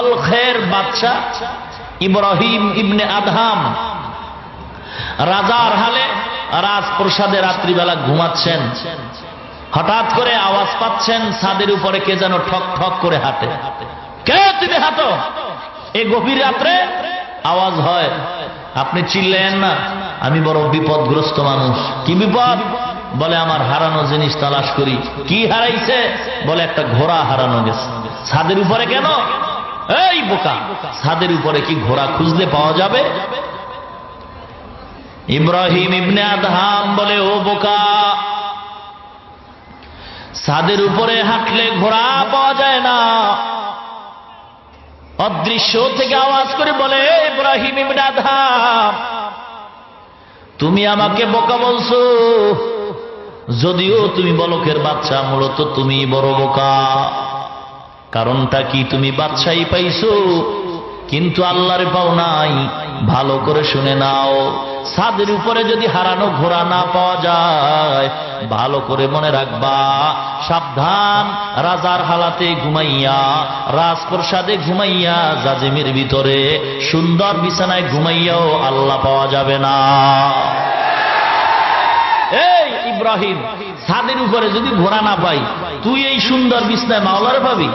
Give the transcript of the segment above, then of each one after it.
খের বাদশা ইব্রাহিম ইবনে Adham রাজার হালে রাজপ্রসাদে রাত্রিবেলা ঘুমাচ্ছেন। হঠাৎ করে আওয়াজ পাচ্ছেন ছাদের উপরে কে যেন ঠক ঠক করে হাঁটে। কে তুমি হাঁটো? এই গভীর রাত্রে আওয়াজ হয়, আপনি চিল্লেন না, আমি বড় বিপদগ্রস্ত মানুষ। কি বিপদ? বলে, আমার হারানো জিনিস তালাশ করি। কি হারাইছে? বলে, একটা ঘোড়া হারানো গেছে। ছাদের উপরে কেন? এই বোকা, ছাদের উপরে কি ঘোড়া খুঁজলে পাওয়া যাবে? ইব্রাহিম ইবনে আদহাম বলে, ও বোকা, ছাদের উপরে হাঁটলে ঘোড়া পাওয়া যায় না। অদৃশ্য থেকে আওয়াজ করে বলে ইব্রাহিম ইবনে আদহাম, তুমি আমাকে বোকা বলছো। যদিও তুমি বলকের বাচ্চা, মূলত তুমি বড় বোকা। কারণটা কি তুমি বাদশাহী পাইছো? কিন্তু আল্লাহর পাও নাই। ভালো করে শুনে নাও। ছাদের উপরে যদি হারানো ঘোড়া না পাওয়া যায়, ভালো করে মনে রাখবা, সাবধান, রাজার হালাতে ঘুমাইয়া, রাজপ্রসাদে ঘুমাইয়া, জাজিমের ভিতরে সুন্দর বিছানায় ঘুমাইয়াও আল্লাহ পাওয়া যাবে না। ইব্রাহিম, ছাদের উপরে যদি ঘোড়া না পাই, তুই এই সুন্দর বিছনায় মাওলার পাবি?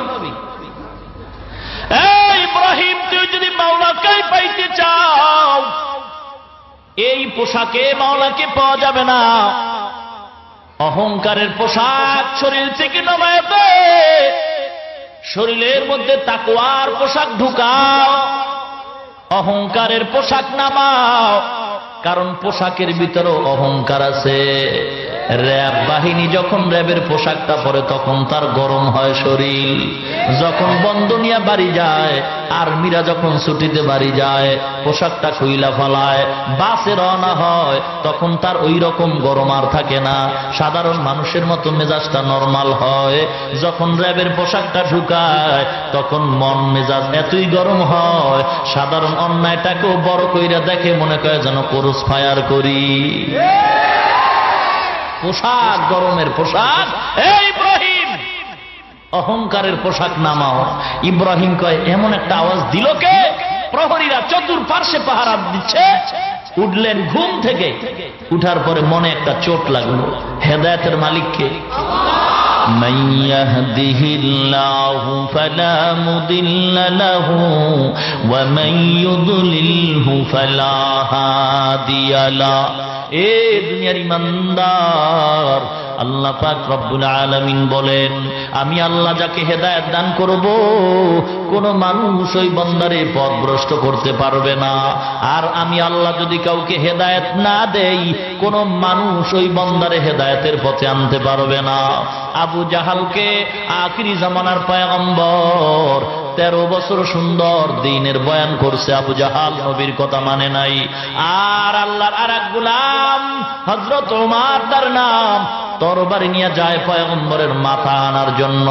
ইব্রাহিম, তুই যদি মাওলাকে পাইতে চাও, এই পোশাকে মাওলাকে পাওয়া যাবে না। অহংকারের পোশাক শরীর থেকে নামাতে শরীরের মধ্যে তাকুয়ার পোশাক ঢুকাও। অহংকারের পোশাক নামাও। কারণ পোশাকের ভিতরেও অহংকার আছে। র্যাব বাহিনী যখন র্যাবের পোশাকটা পরে তখন তার গরম হয় শরীর। যখন বন্দনিয়া বাড়ি যায়, আর্মিরা যখন ছুটিতে বাড়ি যায়, পোশাকটা খুইলা ফলায়, বাসে রওনা হয়, তখন তার ওই রকম গরম আর থাকে না। সাধারণ মানুষের মতো মেজাজটা নর্মাল হয়। যখন র্যাবের পোশাকটা ঢুকায়, তখন মন মেজাজ এতই গরম হয়, সাধারণ অন্যায়টাকেও বড় কইরা দেখে মনে করে যেন পুরুষ ফায়ার করি। পোশাক গরমের পোশাক এই ইব্রাহিম অহংকারের পোশাক নামাও ইব্রাহিম কয় এমন একটা আওয়াজ দিল কে প্রহরীরা চতুর পার্শ্বে পাহারা দিচ্ছে উঠলেন ঘুম থেকে উঠার পরে মনে একটা চোট লাগলো হেদায়তের মালিককে من يهده الله فلا مضل له ومن يضلله فلا هادي له এ দুনিয়ার ইমানদার, আল্লাহ পাক রব্বুল আলামিন বলেন, আমি আল্লাহ যাকে হেদায়েত দান করব, কোন মানুষ ওই বন্দারে পথভ্রষ্ট করতে পারবে না। আর আমি আল্লাহ যদি কাউকে হেদায়েত না দেই, কোন মানুষ ওই বন্দারে হেদায়তের পথে আনতে পারবে না। আবু জাহালকে আখিরি জামানার পয়গম্বর তেরো বছর সুন্দর দিনের বয়ান করছে আবু জাহাল, নবীর কথা মানে নাই। আর আল্লাহর আর এক গুলাম হজরত ওমার তার নাম তরবারি নিয়ে যায় পয়গম্বরের মাথা আনার জন্য।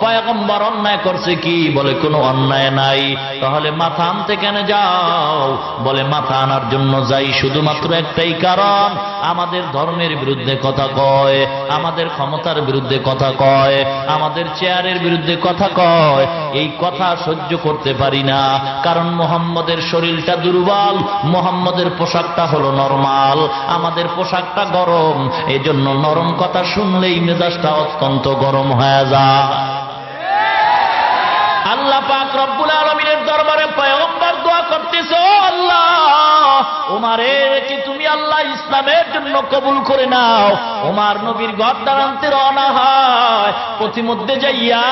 পয়গম্বর অন্যায় করছে কি বলে কোনো অন্যায় নাই। তাহলে মাথা আনতে কেন যাও? বলে মাথা আনার জন্য যাই শুধুমাত্র একটাই কারণ, আমাদের ধর্মের বিরুদ্ধে কথা কয়, আমাদের ক্ষমতার বিরুদ্ধে কথা কয়, আমাদের চেয়ারের বিরুদ্ধে কথা কয়। এই কথা সহ্য করতে পারি না, কারণ মোহাম্মদের শরীরটা দুর্বল, মোহাম্মদের পোশাকটা হলো নরমাল, আমাদের পোশাকটা গরম এই জন্য নরম কথা শুনলেই মেজাজটা অত্যন্ত গরম হয়ে যায়। আল্লাহ পাক রব্বুল আলমিনের দরবারে পয়গম্বর করতেছ আল্লাহ, ওমারে, কি তুমি আল্লাহ ইসলামের জন্য কবুল করে নাও? ওমার নবীর ঘর দাঁড়ান্তে রওনা হয়। প্রতিমধ্যে যাইয়া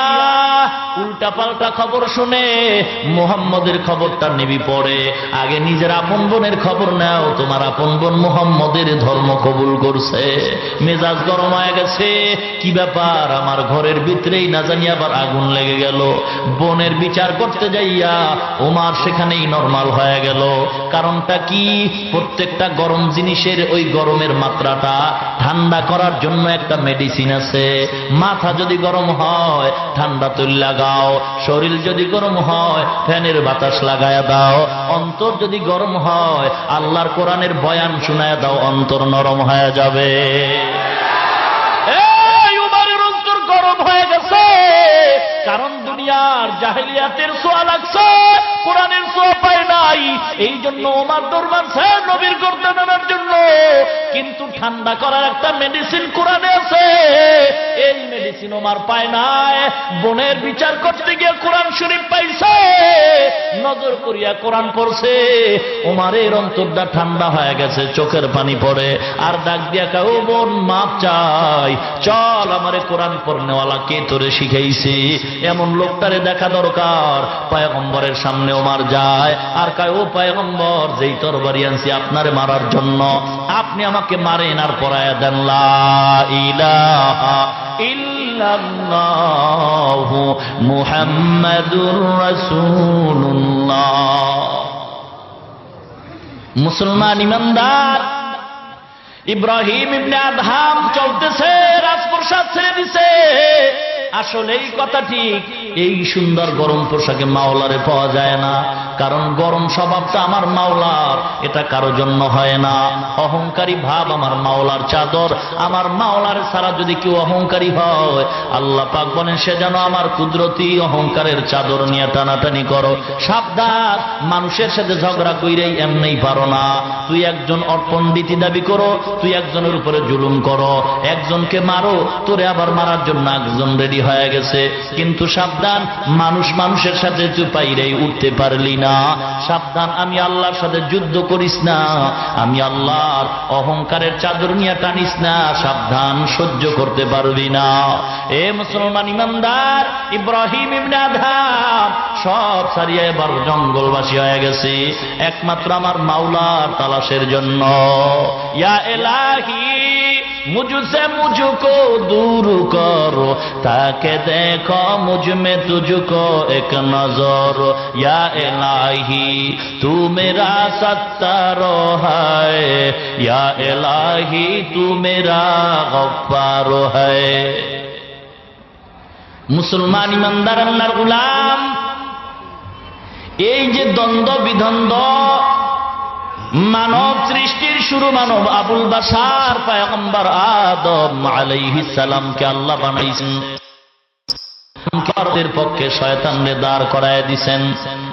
উল্টা পাল্টা খবর শুনে মোহাম্মদের খবরটা নিবি পড়ে। আগে নিজের আপন বোনের খবর নাও, তোমার আপন বোন মোহাম্মদের ধর্ম কবুল করছে। মেজাজ গরম হয়ে গেছে। কি ব্যাপার? আমার ঘরের ভিতরেই না জানি আবার আগুন লেগে গেল। বোনের বিচার করতে যাইয়া ওমার সেখানেই নর্মাল হয়ে গেল। কারণটা কি? প্রত্যেকটা গরম জিনিসের ওই গরমের মাত্রাটা ঠান্ডা করার জন্য একটা মেডিসিন আছে। মাথা যদি গরম হয়, ঠান্ডা তৈরি লাগাও। শরীর যদি গরম হয়, ফ্যানের বাতাস লাগায়া দাও। অন্তর যদি গরম হয়, আল্লাহর কোরআনের বয়ান শুনায় দাও, অন্তর নরম হয়ে যাবে। জাহেলিয়াতের সোয়া লাগছে, কোরআনের সোয়া পায় নাই। এই জন্য ওমার দরবার স্যার নবীর করতে আনার জন্য, কিন্তু ঠান্ডা করার একটা মেডিসিন কোরআনে আছে। এই মেডিসিন ওমার পায় নাই বোনের বিচার করতে গিয়ে কোরআন শরীফ পাইছে। নজর করিয়া কোরআন পড়ছে। ওমারের অন্তরটা ঠান্ডা হয়ে গেছে, চোখের পানি পড়ে। আর ডাক দিয়া কাউ বোন, মাপ চাই। চল, আমারে কোরআন পড়নেওয়ালা কে তোরে শিখাইছে? এমন লোকটারে দেখা দরকার। পায়গম্বরের সামনে ওমার যায়। আর কায়, ও পায়গম্বর, যেই তরবারি আনছি আপনারে মারার জন্য। আপনি আমাকে মারেন আর পড়ায় দেন। লা ইলাহা ইল্লাল্লাহু মুহাম্মাদুর রাসূলুল্লাহ। মুসলমান ইমানদার ইব্রাহিম ইবনে আদহাম চলতেছে রাজপ্রসাদ ছেড়ে দিছে। আসলে এই কথা ঠিক। এই সুন্দর গরম পোশাকে মাওলারে পাওয়া যায় না। কারণ গরম স্বভাবটা আমার মাওলার, এটা কারও জন্য হয় না। অহংকারী ভাব আমার মাওলার চাদর। আমার মাওলার ছাড়া যদি কেউ অহংকারী হয়, আল্লাহ পাক বলেন, সে যেন আমার কুদরতি অহংকারের চাদর নিয়ে টানাটানি করো। সাবধান, মানুষের সাথে ঝগড়া কইরেই এমনি পারো না। তুই একজন অর্পণ্ডিতি দাবি করো, তুই একজনের উপরে জুলুম করো। একজনকে মারো, তোরে আবার মারার জন্য একজন রেডি হয়ে গেছে। কিন্তু সাবধান, মানুষ মানুষের সাথে তুই পাইরেই উঠতে পারলি না। সাবধান, আমি আল্লাহর সাথে যুদ্ধ করিস না। আমি আল্লাহর অহংকারের চাদর নিয়ে টানিস না। সাবধান, সহ্য করতে পারবি না। এ মুসলমান ইমানদার, ইব্রাহিম সব সারিয়া এবার জঙ্গলবাসী হয়ে গেছে। একমাত্র আমার মাওলার তালাশের জন্য। ইয়া এলাহি مجھ سے مجھ کو دور کرو، تاکہ دیکھو مجھ میں تجھ کو ایک نظر، یا الہی، تو میرا ستر ہے، یا الہی، تو میرا غفار ہے۔ মুসলমান ইমানদার غلام، یہ এই دندو দ্বন্দ্ব মানব সৃষ্টির শুরু মানব আবুল বাসার পায়গম্বর আদম আলাইহিস সালামকে আল্লাহ বানাইছেন। পক্ষে শয়তানরে দাঁড় করায় দিছেন।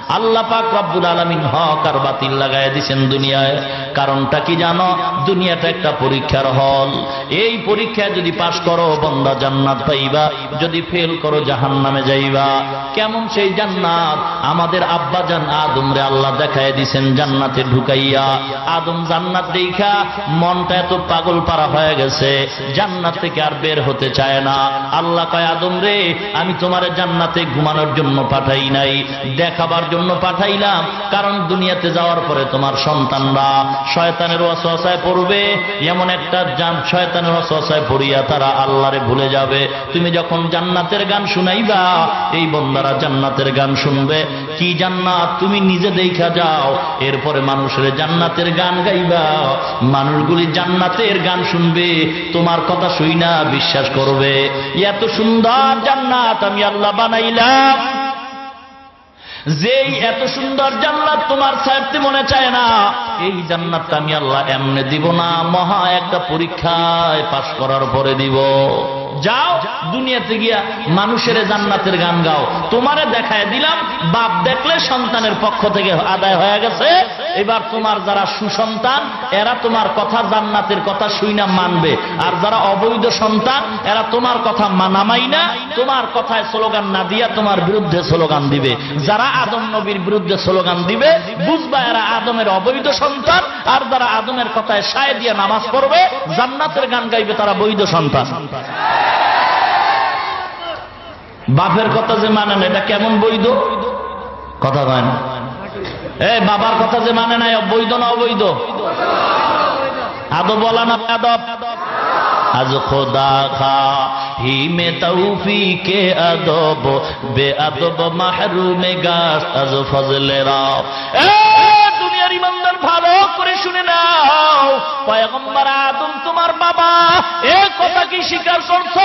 আল্লাহ পাক রব্বুল আলামিন হক আর বাতিল লাগায় দিছেন দুনিয়ায়। কারণটা কি জানো? দুনিয়াটা একটা পরীক্ষার হল। এই পরীক্ষায় যদি পাশ করো, বন্দা জান্নাত পাইবা। যদি ফেল করো, জাহান্নামে যাইবা। কেমন সেই জান্নাত? আমাদের আব্বা জান আদমরে আল্লাহ দেখায় দিছেন জান্নাতে ঢুকাইয়া। আদম জান্নাত দেখা মনটা এত পাগল পারা হয়ে গেছে। জান্নাত থেকে আর বের হতে চায় না। আল্লাহ কয়, আদম রে, আমি তোমার জান্নাতে ঘুমানোর জন্য পাঠাই নাই। দেখাবার জন্য পাঠাইলাম, কারণ দুনিয়াতে যাওয়ার পরে তোমার সন্তানরা শয়তানের অসহায় পড়বে। এমন একটা জান শয়তানের অসহায় পড়িয়া তারা আল্লাহরে ভুলে যাবে। তুমি যখন জান্নাতের গান শুনাইবা, এই বন্দারা জান্নাতের গান শুনবে। কি জান্নাত? তুমি নিজে দেখা যাও। এরপরে মানুষের জান্নাতের গান গাইবা। মানুষগুলি জান্নাতের গান শুনবে, তোমার কথা শুই না বিশ্বাস করবে। এত সুন্দর জান্নাত আমি আল্লাহ বানাইলাম। যেই এত সুন্দর জান্নাত তোমার ছাড়তে মনে চায় না, এই জান্নাতটা আমি আল্লাহ এমনে দিব না, মহা একটা পরীক্ষায় পাশ করার পরে দিব। যাও, দুনিয়াতে গিয়া মানুষের জান্নাতের গান গাও। তোমারে দেখায় দিলাম, বাপ দেখলে সন্তানের পক্ষ থেকে আদায় হয়ে গেছে। এবার তোমার যারা সুসন্তান, এরা তোমার কথা জান্নাতের কথা শুই না মানবে। আর যারা অবৈধ সন্তান, এরা তোমার কথা মানামাই না তোমার কথায় স্লোগান না দিয়া তোমার বিরুদ্ধে স্লোগান দিবে। যারা আদম নবীর বিরুদ্ধে স্লোগান দিবে, বুঝবা এরা আদমের অবৈধ সন্তান। আর যারা আদমের কথায় সায় দিয়ে নামাজ পড়বে, জান্নাতের গান গাইবে তারা বৈধ সন্তান। বাপের কথা যে মানে না এটা কেমন বৈধ? কথা কয় না। এ, বাবার কথা যে মানে নাই বৈধ না অবৈধ? আদব বলা না আদব? আজ খোদা খা, হি মে তৌফি কে আদব, বে আদব মাহরুমে গাছ, আজ ফজলে রাও এ, দুনিয়ার ইমানদার ভালো। করে শুনে নাও, পয়গম্বর আদম, তোমার বাবা এ কথা কি স্বীকার করছ?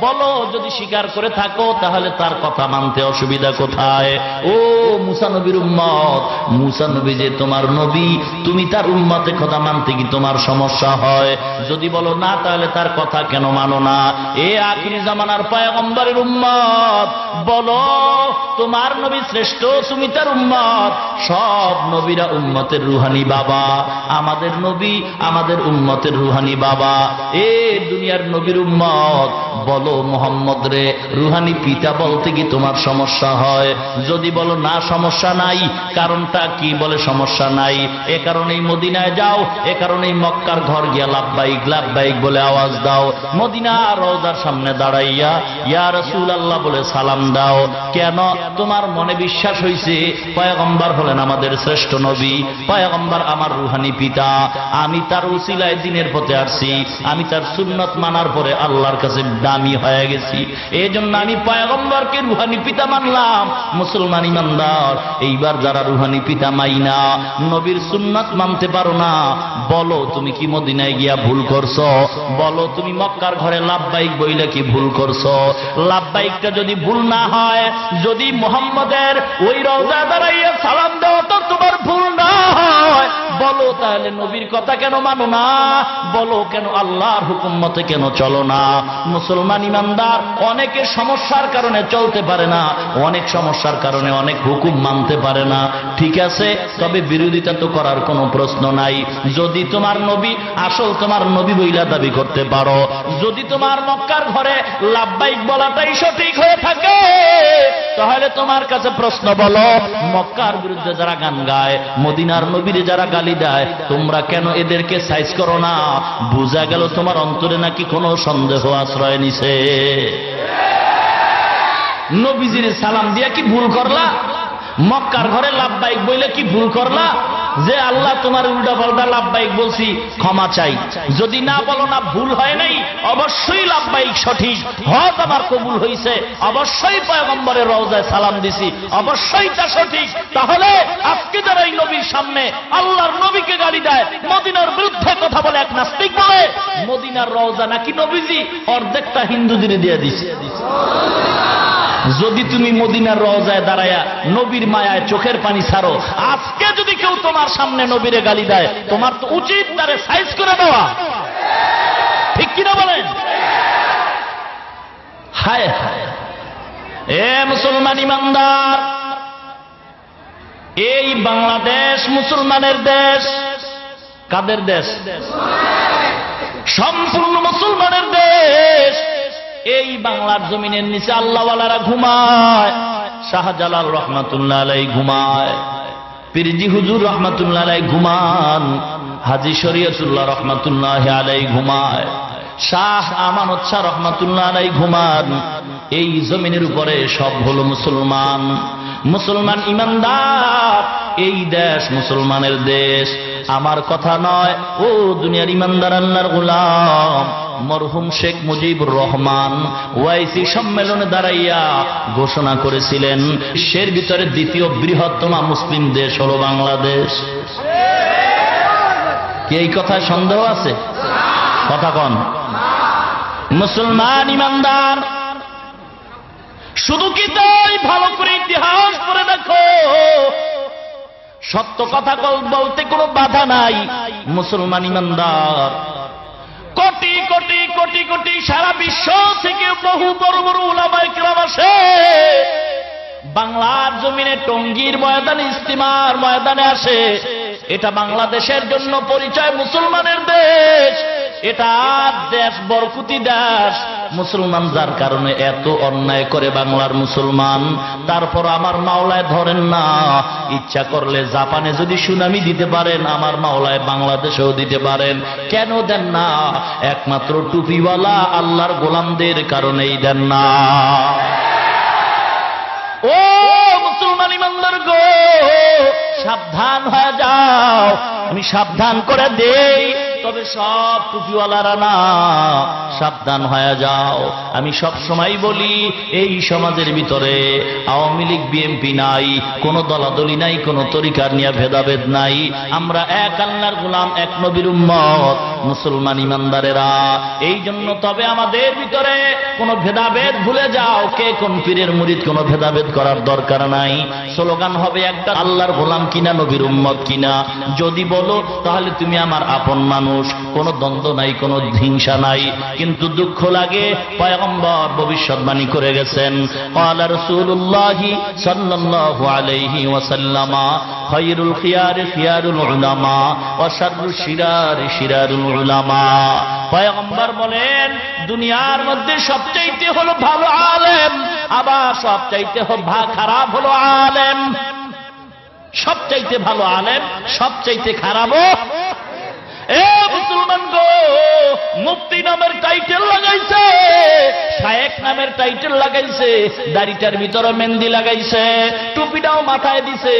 বলো, যদি স্বীকার করে থাকো, তাহলে তার কথা মানতে অসুবিধা কোথায়? ও মুসা নবীর উম্মত, মুসা নবী যে তোমার নবী, তুমি তার উম্মতে কথা মানতে কি তোমার সমস্যা হয়? যদি বলো না, তাহলে তার কথা কেন মানো না? এ আখিরি জামানার পায়গম্বরের উম্মত, বলো, তোমার নবী শ্রেষ্ঠ, তুমি তার উম্মত, সব নবীরা উম্মতের রুহানি বাবা, আমাদের নবী, আমাদের উম্মতের রুহানি বাবা। এ দুনিয়ার নবীর উম্মত, বলো মোহাম্মদ রে, রুহানি পিতা বলতে কি তোমার সমস্যা হয়? যদি বলো না, সমস্যা নাই। কারণটা কি বলে সমস্যা নাই? এ কারণেই মদিনায় যাও, এ কারণেই মক্কার ঘর গিয়া লাভবাইক লাভবাইক বলে আওয়াজ দাও। মদিনা রোজার সামনে দাঁড়াইয়া, ইয়া রসুল আল্লাহ বলে সালাম দাও। কেন? তোমার মনে বিশ্বাস হইছে, পয়গম্বর হলেন আমাদের শ্রেষ্ঠ নবী। পয়গম্বর আমার রুহানি পিতা। আমি তার উসিলায় দিনের পথে আসছি। আমি তার সুন্নত মানার পরে আল্লাহর কাছে দামি হয়ে গেছি। এই জন্য আমি পয়গম্বরকে রুহানি পিতা মানলাম। মুসলমান ইমানদার, এইবার যারা রুহানি পিতা মাইনা, নবীর সুন্নত মানতে পারো না, বলো তুমি কি মদিনায় গিয়া ভুল করছ? বলো তুমি মক্কার ঘরে লাভবাইক বইলে কি ভুল করছ? লাভবাইকটা যদি ভুল না হয়, যদি মোহাম্মদের ওই রওজা দাঁড়াইয়া সালাম দেওয়া তো না বলো তাহলে নবীর কথা কেন মানো না? বলো কেন আল্লাহর হুকুম মতে কেন চলো না? মুসলমান ইমানদার অনেকের সমস্যার কারণে চলতে পারে না, অনেক সমস্যার কারণে অনেক হুকুম মানতে পারে না। ঠিক আছে? তবে বিরোধিতা তো করার কোনো প্রশ্ন নাই। যদি তোমার নবী, আসল তোমার নবী বইলা দাবি করতে পারো। যদি তোমার মক্কার ঘরে লাভবাইক বলাটাই সঠিক হয়ে থাকে, তাহলে তোমার কাছে প্রশ্ন বলো, মক্কার বিরুদ্ধে যারা গান গায়, মদিনার নবীরে যারা গালি দেয়, তোমরা কেন এদেরকে সাইজ করো না? বোঝা গেল তোমার অন্তরে নাকি কোনো সন্দেহ আশ্রয় নিছে। নবীজির সালাম দিয়া কি ভুল করলা? মক্কার ঘরে লাভবাহিক বইলে কি ভুল করলা? যে আল্লাহ তোমার উল্টা পাল্টা লাভবাইক বলছি, ক্ষমা চাই। যদি না বলো না, ভুল হয় নাই, অবশ্যই লাভবাইক সঠিক। হজ আমার কবুল হইছে, অবশ্যই পয়গম্বরের রওজায় সালাম দিছি, অবশ্যই তা সঠিক। তাহলে আজকে যারা এই নবীর সামনে আল্লাহর নবীকে গালি দেয়, মদিনার বিরুদ্ধে কথা বলে এক নাস্তিক বলে, মদিনার রওজা নাকি নবীজি অর্ধেকটা হিন্দুদের দিয়ে দিছে। যদি তুমি মদিনার রওজায় দাঁড়ায়া নবীর মায়ায় চোখের পানি ছাড়ো, আজকে যদি কেউ তোমার সামনে নবীরে গালি দেয়, তোমার তো উচিত তারে সাইজ করে দেওয়া। ঠিক কিনা বলেন? হায় হায়। এ মুসলমান ইমানদার, এই বাংলাদেশ মুসলমানের দেশ। কাদের দেশ? সম্পূর্ণ মুসলমানের দেশ। এই বাংলার জমিনের নিচে আল্লাহওয়ালারা ঘুমায়। শাহজালাল রহমাতুল্লাহ ঘুমায়। পিরজি হুজুর রহমাতুল্লাহ ঘুমান। হাজি শরিয়তুল্লাহ রহমাতুল্লাহ আলাই ঘুমায়। শাহ আমানত শাহ রহমাতুল্লাহ আলাই ঘুমান। এই জমিনের উপরে সব হলো মুসলমান। মুসলমান ইমানদার। এই দেশ মুসলমানের দেশ। আমার কথা নয়, ও দুনিয়ার ইমানদার আল্লাহর গোলাম। মরহুম শেখ মুজিবুর রহমান ওয়াইসি সম্মেলনে দাঁড়াইয়া ঘোষণা করেছিলেন সের ভিতরে দ্বিতীয় বৃহত্তম মুসলিম দেশ হল বাংলাদেশ। কি এই কথায় সন্দেহ আছে? কথা কন। মুসলমান ইমানদার, শুধু কি তাই ভালো করে ইতিহাস পড়ে দেখো? সত্য কথা বলতে কোনো বাধা নাই, মুসলমান ইমানদার। কোটি কোটি কোটি কোটি সারা বিশ্ব থেকে বহু বড় বড় উলামাই কেরাম আসে। বাংলার জমিনে টঙ্গীর ময়দানে ইস্তিমার ময়দানে আসে। এটা বাংলাদেশের জন্য পরিচয় মুসলমানের দেশ। এটা দেশ বরকুতি দেশ। মুসলমান যার কারণে এত অন্যায় করে বাংলার মুসলমান, তারপর আমার মাওলায় ধরেন না। ইচ্ছা করলে জাপানে যদি সুনামি দিতে পারেন, আমার মাওলায় বাংলাদেশেও দিতে পারেন। কেন দেন না? একমাত্র টুপিওয়ালা আল্লাহর গোলামদের কারণেই দেন না। ও মুসলমান ইমানদার গো, সাবধান হয়ে যাও। আমি সাবধান করে দেই। তবে সব টুপিওয়ালারা না, সাবধান হয়ে যাও। আমি সব সময় বলি, এই সমাজের ভিতরে আওয়ামী লীগ, বিএনপি নাই, কোন দলাদলি নাই, কোন তরিকার নিয়ে ভেদাভেদ নাই। আমরা এক আল্লাহর গোলাম, এক নবীর উম্মত, মুসলমান ইমানদারেরা। এই জন্য তবে আমাদের ভিতরে কোনো ভেদাভেদ ভুলে যাও। কে কোন পীরের মুরিদ, কোনো ভেদাভেদ করার দরকার নাই। স্লোগান হবে একটা, আল্লাহর গোলাম কিনা, নবীর উম্মত কিনা। যদি বলো, তাহলে তুমি আমার আপন মানুষ। মানুষ, কোন দ্বন্দ্ব নাই, কোন হিংসা নাই, কিন্তু দুঃখ লাগে, পয়গম্বর ভবিষ্যৎবাণী করে গেছেন। বলেন, দুনিয়ার মধ্যে সবচাইতে হলো ভালো আলেম, আবার সবচাইতে খারাপ হলো আলেম। সবচাইতে ভালো আলেম, সবচাইতে খারাপ মুসলমান গো, মুফতি নামের টাইটেল লাগাইছে শায়েক নামের টাইটেল লাগাইছে, দাড়িটার ভিতরে মেহেন্দি লাগাইছে, টুপিটাও মাথায় দিছে,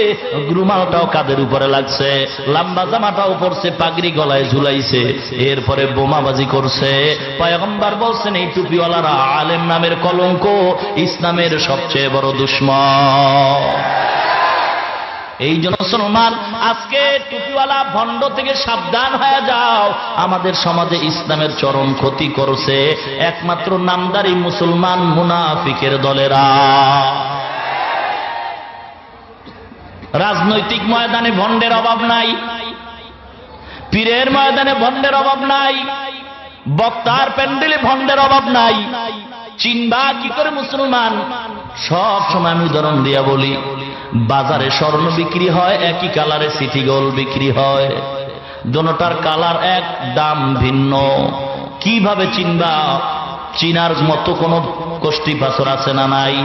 রুমালটাও কাদের উপরে লাগছে, লম্বা জামাটাও পরছে পাগড়ি গলায় ঝুলাইছে, এরপরে বোমাবাজি করছে। পয়গম্বর বলছেন, এই টুপিওয়ালারা আলেম নামের কলঙ্ক, ইসলামের সবচেয়ে বড় দুশ্মন। এই জন্য মুসলমান, আজকে টুপিওয়ালা ভণ্ড থেকে সাবধান হয়ে যাও। আমাদের সমাজে ইসলামের চরম ক্ষতি করছে। একমাত্র নামদারি মুসলমান মুনাফিকের দলেরা। রাজনৈতিক ময়দানে ভণ্ডের অভাব নাই। পীরের ময়দানে ভণ্ডের অভাব নাই। বক্তার প্যান্ডেলে ভণ্ডের অভাব নাই। চিনবা কি করে মুসলমান? সব সময় আমি উদাহরণ দিয়া বলি। বাজারে স্বর্ণ বিক্রি হয়, একই কালারে সিটি গোল বিক্রি হয়। দোনোটার কালার এক, দাম ভিন্ন। কীভাবে চিনবা? চিনার মতো কোনো কষ্টি পাথর আছে না নাই?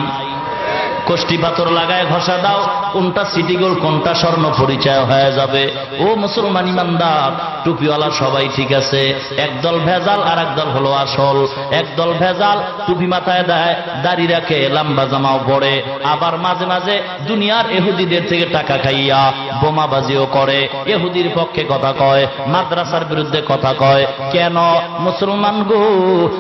কষ্টি পাথর লাগায় ঘষা দাও, কোনটা সিটি গোল কোনটা স্বর্ণ পরিচয় হয়ে যাবে। ও মুসলমান ইমানদার, টুপিওয়ালা সবাই ঠিক আছে। একদল ভেজাল আর একদল হলো আসল। একদল ভেজাল টুপি মাথায় দেয়, দাড়ি রাখে, লাম্বা জামাও পড়ে আবার মাঝে মাঝে দুনিয়ার এহুদিদের থেকে টাকা খাইয়া বোমাবাজিও করে। এহুদির পক্ষে কথা কয়, মাদ্রাসার বিরুদ্ধে কথা কয়। কেন? মুসলমান গো,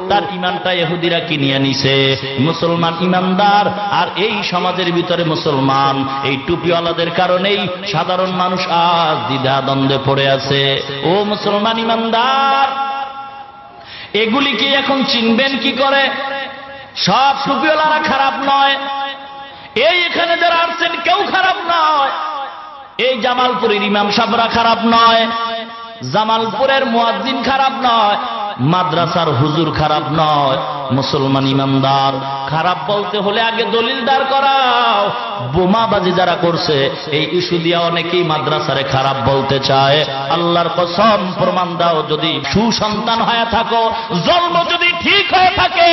তার ইমানটা এহুদিরা কিনিয়ে নিছে। মুসলমান ইমানদার, আর এই সমাজের ভিতরে মুসলমান, এই টুপিওয়ালাদের কারণেই সাধারণ মানুষ আজ দ্বিধা দ্বন্দ্বে পড়ে আছে। ও মুসলমান ইমানদার এগুলি কি এখন চিনবেন কি করে? সব টুপিওয়ালারা খারাপ নয়, এই এখানে যারা আসছেন কেউ খারাপ নয়, এই জামালপুরের ইমাম সাবরা খারাপ নয়, জামালপুরের মুয়াজ্জিন খারাপ নয় মাদ্রাসার হুজুর খারাপ নয়, মুসলমান ইমানদার। খারাপ বলতে হলে আগে দলিল দাঁড় করাও। বোমাবাজি যারা করছে, এই ইস্যু দিয়া অনেকেই মাদ্রাসারে খারাপ বলতে চায়। আল্লাহর কসম, প্রমাণ দাও, যদি সুসন্তান হয়ে থাকো, জন্ম যদি ঠিক হয়ে থাকে।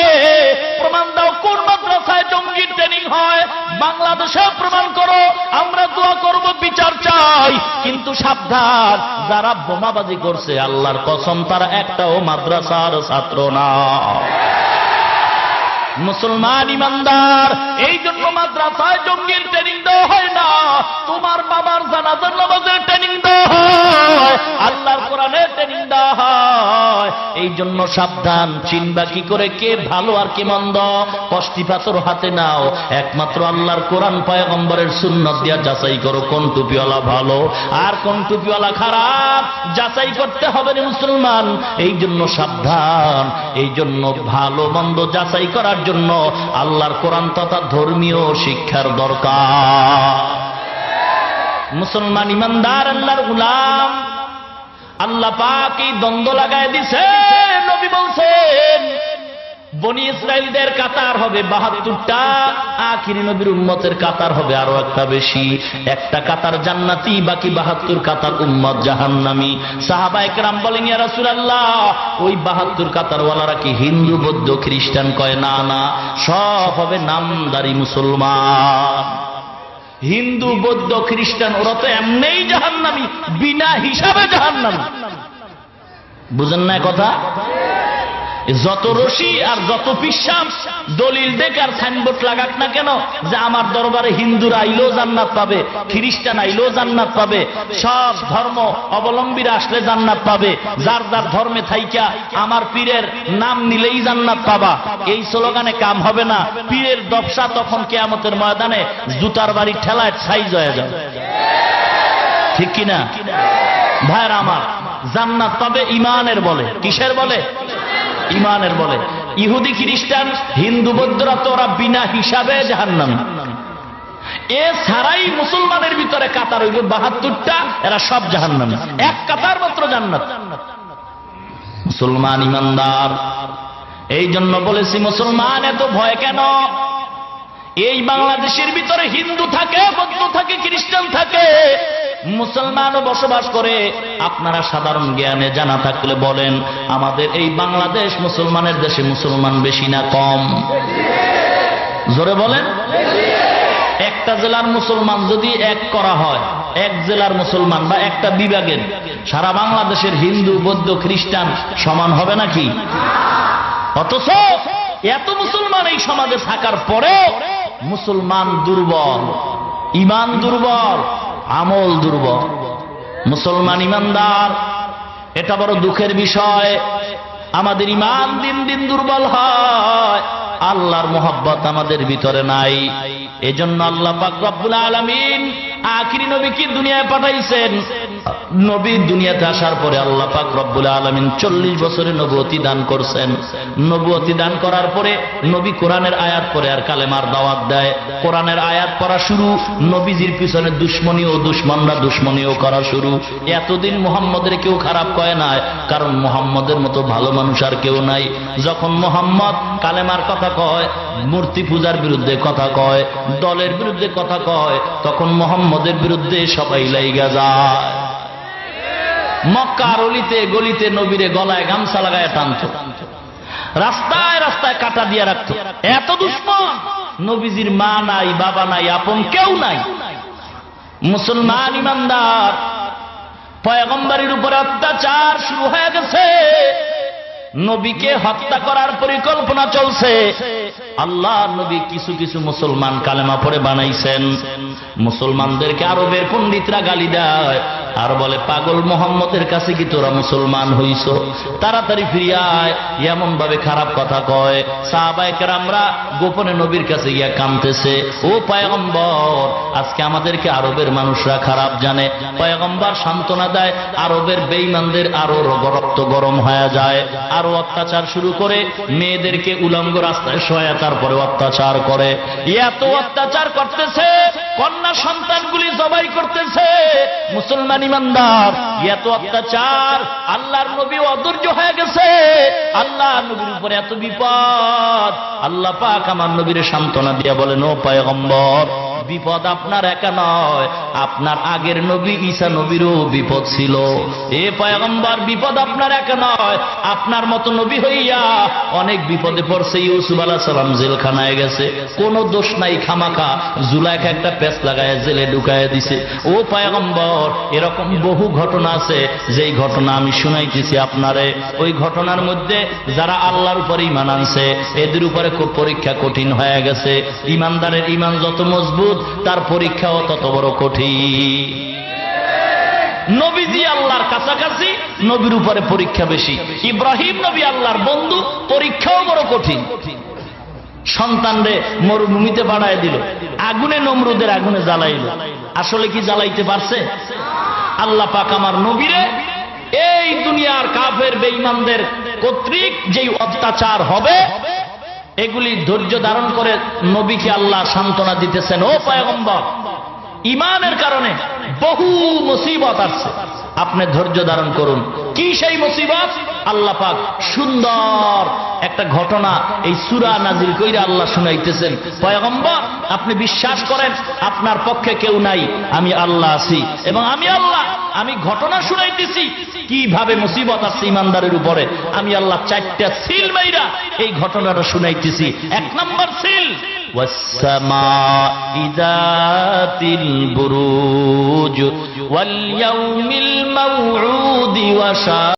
প্রমাণ দাও, কোন মাদ্রাসায় জঙ্গির ট্রেনিং হয়? বাংলাদেশে প্রমাণ করো, আমরা দোয়া করব, বিচার চাই। কিন্তু সাবধান, যারা বোমাবাজি করছে, আল্লাহর কসম, তারা একটাও মাদ্রাসার ছাত্র না। মুসলমান ইমানদার এই জন্য মাদ্রাসায় জঙ্গির ট্রেনিং দেওয়া হয় না। তোমার বাবার জানাজার নামাজের ট্রেনিং দেওয়া হয়। এই জন্য সাবধান। চিনবা কি করে? কে ভালো আর কে মন্দ? কষ্টি পাথর হাতে নাও। একমাত্র আল্লাহর কোরআন পয়গম্বরের সুন্নত দিয়া যাচাই করো কোন টুপিওয়ালা ভালো আর কোন টুপিওয়ালা খারাপ। যাচাই করতে হবে রে মুসলমান। এই জন্য সাবধান। এই জন্য ভালো মন্দ যাচাই করার জন্য আল্লাহর কোরআন তথা ধর্মীয় শিক্ষার দরকার। মুসলমান ইমানদার, আল্লাহর গুলাম। আল্লাহ পাক এই দ্বন্দ্ব লাগায় দিছে। নবী বলছেন, বনি ইসরায়েলদের কাতার হবে বাহাত্তরটা, আখিরি নবীর উম্মতের কাতার হবে আরও একটা বেশি। একটা কাতার জান্নাতি, বাকি বাহাত্তর কাতার উম্মত জাহান্নামি। সাহাবা একরাম বলেন, ইয়া রাসূলুল্লাহ, ওই বাহাত্তর কাতারওয়ালারা কি হিন্দু, বৌদ্ধ, খ্রিস্টান কয়? না না, সব হবে নামদারি মুসলমান। হিন্দু বৌদ্ধ খ্রিস্টান ওরা তো এমনিই জাহান্নামি বিনা হিসাবে জাহান্নামি। বুঝেন না কথা? যত রশি আর যত পিসাব, দলিল দেখ আর সাইনবোর্ড লাগাক না কেন? যে আমার দরবারে হিন্দুরা আইলেও জান্নাত পাবে, খ্রিস্টান আইলেও জান্নাত পাবে, সব ধর্ম অবলম্বীরা আসলে জান্নাত পাবে। যার যার ধর্মে থাইকা, আমার পীরের নাম নিলেই জান্নাত পাবা। এই স্লোগানে কাম হবে না। পীরের দপসা তখন কেয়ামতের ময়দানে জুতার বাড়ি ঠেলায় সাইজ হয়ে যাবে। ঠিক কিনা? ভাইরা আমার, জান্নাত পাবে ইমানের বলে। কিসের বলে? ইমানের বলে। ইহুদি খ্রিস্টান, হিন্দু বৌদ্ধরা তো ওরা বিনা হিসাবে জাহান্নামী। এ ছাড়াই মুসলমানের ভিতরে কাতার হইল বাহাত্তরটা, এরা সব জাহান্নামী। এক কাতার মাত্র জান্নাত। মুসলমান ইমানদার। এই জন্য বলেছি, মুসলমান এত ভয় কেন? এই বাংলাদেশের ভিতরে হিন্দু থাকে, বৌদ্ধ থাকে, খ্রিস্টান থাকে। মুসলমানও বসবাস করে, আপনারা সাধারণ জ্ঞানে জানা থাকলে বলেন, আমাদের এই বাংলাদেশ মুসলমানের দেশে মুসলমান বেশি না কম? জোরে বলেন। একটা জেলার মুসলমান যদি এক করা হয়, এক জেলার মুসলমান বা একটা বিভাগের, সারা বাংলাদেশের হিন্দু, বৌদ্ধ, খ্রিস্টান সমান হবে নাকি? অথচ এত মুসলমান এই সমাজে থাকার পরেও মুসলমান দুর্বল ইমান দুর্বল আমল দুর্বল। মুসলমান ইমানদার, এটা বড় দুঃখের বিষয়। আমাদের ইমান দিন দিন দুর্বল হয়। আল্লাহর মোহাব্বত আমাদের ভিতরে নাই। এজন্য আল্লাহ পাক আলমিন আলামিন আখিরি নবী কি দুনিয়ায় পাঠাইছেন? নবী দুনিয়াতে আসার পরে আল্লাহ পাক রব্বুল আলামিন চল্লিশ বছরে নবুয়তি দান করছেন। নবুয়তি দান করার পরে নবী কোরআনের আয়াত পরে আর কালেমার দাওয়াত দেয়। কোরআনের আয়াত পড়া শুরু, নবীজির পিছনে দুশ্মনী ও দুশ্মনরা দুশ্মনীও করা শুরু। এতদিন মোহাম্মদের কেউ খারাপ কয় নাই, কারণ মোহাম্মদের মতো ভালো মানুষ আর কেউ নাই। যখন মোহাম্মদ কালেমার কথা কয় মূর্তি পূজার বিরুদ্ধে কথা কয়, দলের বিরুদ্ধে কথা কয়, তখন মোহাম্মদের বিরুদ্ধে সবাই লাইগা যায়। মক্কার অলিতে গলিতে নবীরে গলায় গামছা লাগায় টানত। রাস্তায় রাস্তায় কাটা দিয়ে রাখত। এত দুশ্মন! নবীজির মা নাই, বাবা নাই, আপন কেউ নাই। মুসলমান ইমানদার। পয়গম্বরের উপরে অত্যাচার শুরু হয়ে গেছে। নবীকে হত্যা করার পরিকল্পনা চলছে। আল্লাহ নবী কিছু কিছু মুসলমান কালেমা পরে বানাইছেন। মুসলমানদেরকে আরবের পণ্ডিতরা গালি দেয়। আর বলে, পাগল মোহাম্মদের কাছে কি তোরা মুসলমান হইছ? তাড়াতাড়ি ফিরিয়ায় এমন ভাবে খারাপ কথা কয়। সাহাবাইকার আমরা গোপনে নবীর কাছে গিয়া কামতেছে ও পয়গম্বর, আজকে আমাদেরকে আরবের মানুষরা খারাপ জানে। পয়গম্বর সান্ত্বনা দেয়, আরবের বেইমানদের আরও রক্ত গরম হয়ে যায়। অত্যাচার শুরু করে, মেয়েদেরকে উলঙ্গ রাস্তায় শোয়া তারপরে অত্যাচার করে। এত অত্যাচার করতেছে, কন্যা সন্তানগুলি জবাই করতেছে, মুসলমান ইমানদার, এত অত্যাচার, আল্লাহর নবী অধৈর্য হয়ে গেছে। আল্লাহ নবীর উপরে এত বিপদ, আল্লাহ পাক আমার নবীর সান্ত্বনা দিয়া বলেন, ও পয়গম্বর বিপদ আপনার একা নয়, আপনার আগের নবী ঈসা নবীরও বিপদ ছিল। এ পয়গম্বর, বিপদ আপনার একা নয়, আপনার মতো নবী হইয়া অনেক বিপদে পড়ছে, ইউসুফ আলাহ সালাম জেলখানায় গেছে। কোনো দোষ নাই, খামাখা। জুলাইকে একটা পেস লাগায়, জেলে ঢুকায় দিছে। ও পয়গম্বর, এরকম বহু ঘটনা আছে, যেই ঘটনা আমি শুনাইতেছি আপনারে। ওই ঘটনার মধ্যে যারা আল্লাহর উপর ইমান আনছে, এদের উপরে খুব পরীক্ষা কঠিন হয়ে গেছে। ইমানদারের ইমান যত মজবুত তার পরীক্ষাও তত বড় কঠিন। নবীজি আল্লাহর কাছাকাছি, নবীর উপরে পরীক্ষা বেশি। ইব্রাহিম নবী আল্লাহর বন্ধু, পরীক্ষাও বড় কঠিন। সন্তানরে মরুভূমিতে বাড়ায় দিল। আগুনে নমরুদের আগুনে জ্বালাইল। আসলে কি জ্বালাইতে পারছে? আল্লাহ পাক আমার নবীরে এই দুনিয়ার কাফের, বেঈমানদের কর্তৃক যেই অত্যাচার হবে এগুলি ধৈর্য ধারণ করে নবীকে আল্লাহ সান্ত্বনা দিতেছেন। ও পয়গম্বর, ইমানের কারণে বহু মুসিবত আসছে। আপনি ধৈর্য ধারণ করুন। কি সেই মুসিবত? আল্লাহ পাক সুন্দর একটা ঘটনা এই সুরা নাজিল কইরে আল্লাহ শুনাইতেছেন পয়গম্বর আপনি বিশ্বাস করেন আপনার পক্ষে কেউ নাই আমি আল্লাহ আছি এবং আমি আল্লাহ আমি ঘটনা শুনাইতেছি কিভাবে মুসিবত আসছে ইমানদারের উপরে আমি আল্লাহ চারটা সিল মাইরা এই ঘটনাটা শুনাইতেছি এক নম্বর সিল والسماء ذات البروج واليوم الموعود وشاء